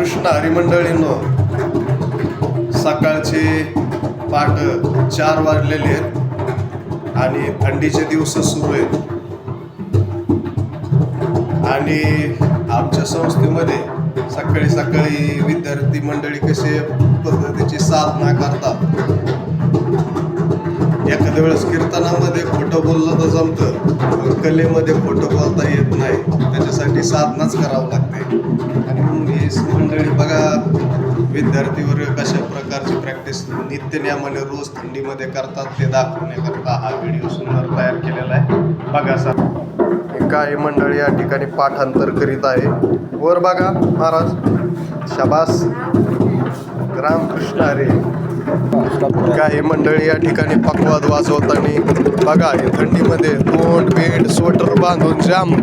कृष्ण हरिमंडळींनो सकाळचे पाट चार वाजलेले आहेत आणि थंडीचे दिवस सुरू आहेत. आणि आमच्या संस्थेमध्ये सकाळी सकाळी विद्यार्थी मंडळी कसे पद्धतीची साधना करतात. एखाद्या वेळेस कीर्तनामध्ये खोटं बोललं तर जमतं. पण कलेमध्ये खोटं बोलता येत नाही. त्याच्यासाठी साधनाच करावं लागते. आणि मग ही मंडळी बघा विद्यार्थीवर कशा प्रकारची प्रॅक्टिस नित्यनियमाने रोज थंडीमध्ये करतात ते दाखवण्याकरता हा व्हिडिओ सुंदर तयार केलेला आहे. बघा सर. काही मंडळी या ठिकाणी पाठांतर करीत आहे. वर बघा महाराज. शबास. रामकृष्ण अरे काही मंडळी या ठिकाणी पकवाद वाजवताना बघा हे थंडीमध्ये तोंड बेड स्वेटर बांधून जाम.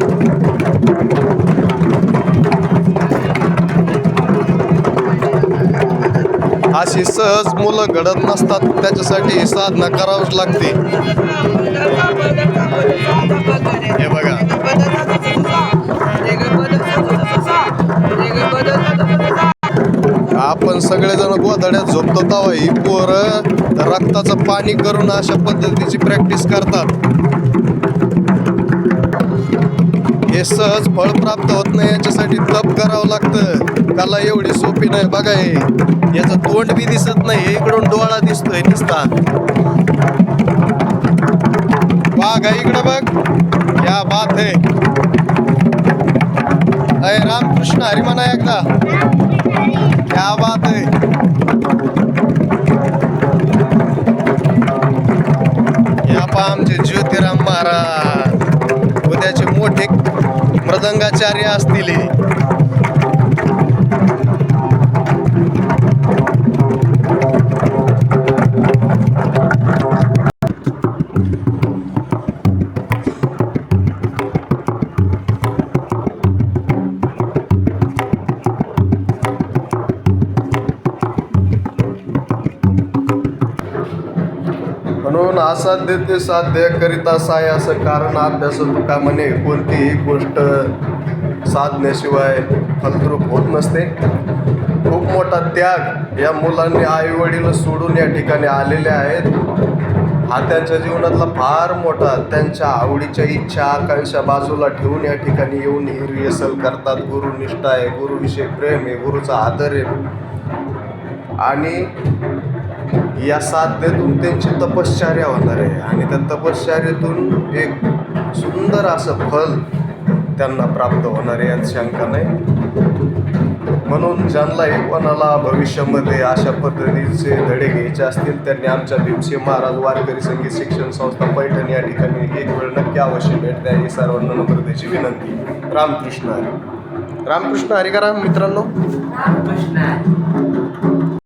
अशी सहज मुलं घडत नसतात त्याच्यासाठी साधना करावीच लागते. आपण सगळेजण गोधड्यात झोपतो तेव्हा ही पोरं रक्ताचं पाणी करून अशा पद्धतीची प्रॅक्टिस करतात. हे सहज फळ प्राप्त होत नाही याच्यासाठी तप करावं लागतं. कला एवढी सोपी नाही. बघा हे याचं तोंड बी दिसत नाही इकडून डोळा दिसतोय नुसता. आहे इकडं बघ. या बात है अरे रामकृष्ण हरी म्हणा एकदा. क्या बात है या पहा आमचे ज्योतिराम महाराज. उद्याचे मोठे मृदंगाचार्य असतील हे. असाध्य ते साध्य करीत साय असं कारण अभ्यास तुका म्हणे? कोणतीही गोष्ट साधण्याशिवाय फलद्रूप होत नसते. खूप मोठा त्याग या मुलांनी आई वडील सोडून या ठिकाणी आलेले आहेत. हा त्यांच्या जीवनातला फार मोठा त्यांच्या आवडीच्या इच्छा आकांक्षा बाजूला ठेवून या ठिकाणी येऊन हे रिहर्सल करतात. गुरुनिष्ठा आहे गुरुविषयी प्रेम आहे गुरुचा आदर आहे. आणि या साधनेतून त्यांची तपश्चर्या होणार आहे. आणि त्या तपश्चर्यातून एक सुंदर असं फल त्यांना प्राप्त होणार आहे यात शंका नाही. म्हणून ज्यांनाही कोणाला भविष्यामध्ये अशा पद्धतीचे धडे घ्यायचे असतील त्यांनी आमच्या भीमसिंह महाराज वारकरी संगीत शिक्षण संस्था पैठण या ठिकाणी एक वेळ नक्की अवश्य भेट द्या. ही सर्वांना नम्रतेची विनंती. रामकृष्ण हरी. रामकृष्ण हरी राम मित्रांनो? रामकृष्ण